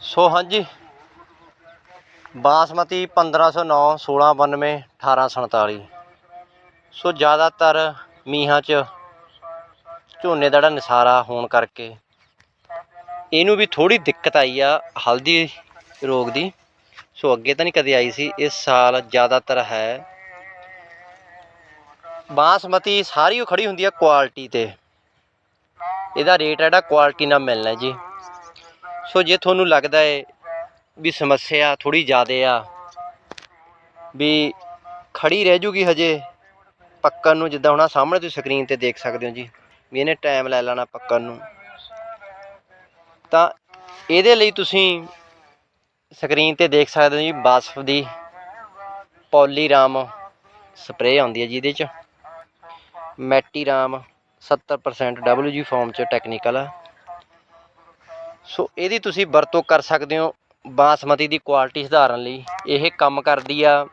ਸੋ ਹਾਂਜੀ। ਬਾਸਮਤੀ 1509 1692 1847 ਸੋ ਜ਼ਿਆਦਾਤਰ ਮੀਂਹਾਂ 'ਚ ਝੋਨੇ ਦਾ ਜਿਹੜਾ ਨਿਸਾਰਾ ਹੋਣ ਕਰਕੇ ਇਹਨੂੰ ਵੀ ਥੋੜੀ ਦਿੱਕਤ ਆਈ ਆ, ਹਲਦੀ ਰੋਗ ਦੀ। ਸੋ ਅੱਗੇ ਤਾਂ ਨਹੀਂ ਕਦੇ ਆਈ ਸੀ, ਇਸ ਸਾਲ ਜ਼ਿਆਦਾਤਰ ਹੈ। ਬਾਸਮਤੀ ਸਾਰੀ ਉਹ ਖੜੀ ਹੁੰਦੀ ਆ ਕੁਆਲਿਟੀ ਤੇ। ਇਹਦਾ ਰੇਟ ਜਿਹੜਾ ਕੁਆਲਿਟੀ ਨਾਲ ਮਿਲਣਾ ਜੀ। ਸੋ ਜੇ ਤੁਹਾਨੂੰ ਲੱਗਦਾ ਹੈ ਵੀ ਸਮੱਸਿਆ ਥੋੜੀ ਜ਼ਿਆਦਾ ਆ, ਵੀ ਖੜੀ ਰਹਿ ਜੂਗੀ ਹਜੇ, ਪੱਕਣ ਨੂੰ ਜਿੱਦਾਂ ਹੁਣ ਸਾਹਮਣੇ ਤੁਸੀਂ ਸਕਰੀਨ ਤੇ ਦੇਖ ਸਕਦੇ ਹੋ ਜੀ, ਵੀ ਇਹਨੇ ਟਾਈਮ ਲੈ ਲੈਣਾ ਪੱਕਣ ਨੂੰ। ਤਾਂ ਇਹਦੇ ਲਈ ਤੁਸੀਂ ਸਕਰੀਨ ਤੇ ਦੇਖ ਸਕਦੇ ਹੋ ਜੀ ਬਾਸਫ ਦੀ ਪੋਲੀਰਾਮ ਸਪਰੇਅ ਆਉਂਦੀ ਹੈ ਜੀ ਇਹਦੇ ਚ। ਮੈਟੀਰਾਮ 70% WG ਫਾਰਮ ਚ ਟੈਕਨੀਕਲ ਆ। ਸੋ ਇਹਦੀ ਤੁਸੀਂ ਵਰਤੋਂ ਕਰ ਸਕਦੇ ਹੋ ਬਾਸਮਤੀ ਦੀ ਕੁਆਲਿਟੀ ਸੁਧਾਰਨ ਲਈ। ਇਹ ਕੰਮ ਕਰਦੀ ਆ,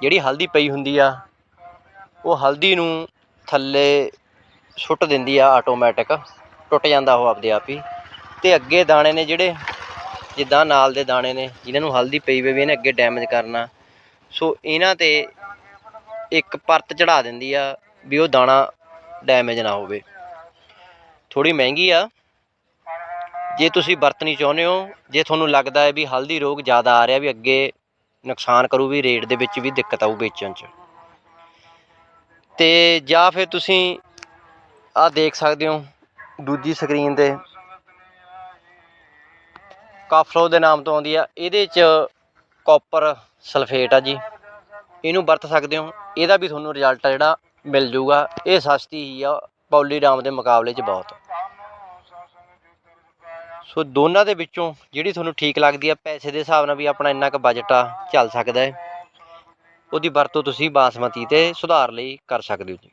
ਜਿਹੜੀ ਹਲਦੀ ਪਈ ਹੁੰਦੀ ਆ, ਉਹ ਹਲਦੀ ਨੂੰ ਥੱਲੇ ਸੁੱਟ ਦਿੰਦੀ ਆ ਆਟੋਮੈਟਿਕ ਟੁੱਟ ਜਾਂਦਾ ਉਹ ਆਪਦੇ ਆਪ ਹੀ। ਤੇ ਅੱਗੇ ਦਾਣੇ ਨੇ ਜਿਹੜੇ, ਜਿੱਦਾਂ ਨਾਲ ਦੇ ਦਾਣੇ ਨੇ, ਜਿਨ੍ਹਾਂ ਨੂੰ ਹਲਦੀ ਪਈ ਹੋਵੇ ਵੀ ਇਹਨੇ ਅੱਗੇ ਡੈਮੇਜ ਕਰਨਾ। ਸੋ ਇਹਨਾਂ ਤੇ ਇੱਕ ਪਰਤ ਚੜਾ ਦਿੰਦੀ ਆ ਵੀ ਉਹ ਦਾਣਾ ਡੈਮੇਜ ਨਾ ਹੋਵੇ। ਥੋੜੀ ਮਹਿੰਗੀ ਆ ਜੇ ਤੁਸੀਂ ਵਰਤਣੀ ਚਾਹੁੰਦੇ ਹੋ, ਜੇ ਤੁਹਾਨੂੰ ਲੱਗਦਾ ਹੈ ਵੀ ਹਲਦੀ ਰੋਗ ਜ਼ਿਆਦਾ ਆ ਰਿਹਾ ਵੀ ਅੱਗੇ ਨੁਕਸਾਨ ਕਰੂ ਵੀ, ਰੇਟ ਦੇ ਵਿੱਚ ਵੀ ਦਿੱਕਤ ਆਊ ਵੇਚਣ 'ਚ। ਤੇ ਜਾਂ ਫਿਰ ਤੁਸੀਂ ਆਹ ਦੇਖ ਸਕਦੇ ਹੋ, ਦੂਜੀ ਸਕਰੀਨ ਤੇ। ਕਾਫਲੋ ਦੇ ਨਾਮ ਤੋਂ ਆਉਂਦੀ ਆ, ਇਹਦੇ 'ਚ ਕਾਪਰ ਸਲਫੇਟ ਆ ਜੀ। ਇਹਨੂੰ ਵਰਤ ਸਕਦੇ ਹੋ, ਇਹਦਾ ਵੀ ਤੁਹਾਨੂੰ ਰਿਜ਼ਲਟ ਜਿਹੜਾ ਮਿਲ ਜੂਗਾ। ਇਹ ਸਸਤੀ ਹੀ ਆ, ਪੌਲੀਰਾਮ ਦੇ ਮੁਕਾਬਲੇ 'ਚ ਬਹੁਤ। ਸੋ ਦੋਨਾਂ ਦੇ ਵਿੱਚੋਂ ਜਿਹੜੀ ਤੁਹਾਨੂੰ ਠੀਕ ਲੱਗਦੀ ਆ, ਪੈਸੇ ਦੇ ਹਿਸਾਬ ਨਾਲ ਵੀ ਆਪਣਾ ਇੰਨਾ ਕੁ ਬਜਟ ਆ, ਚੱਲ ਸਕਦਾ ਹੈ। ਉਹਦੀ ਵਰਤੋਂ ਤੁਸੀਂ ਬਾਸਮਤੀ ਤੇ ਸੁਧਾਰ ਲਈ ਕਰ ਸਕਦੇ ਹੋ ਜੀ।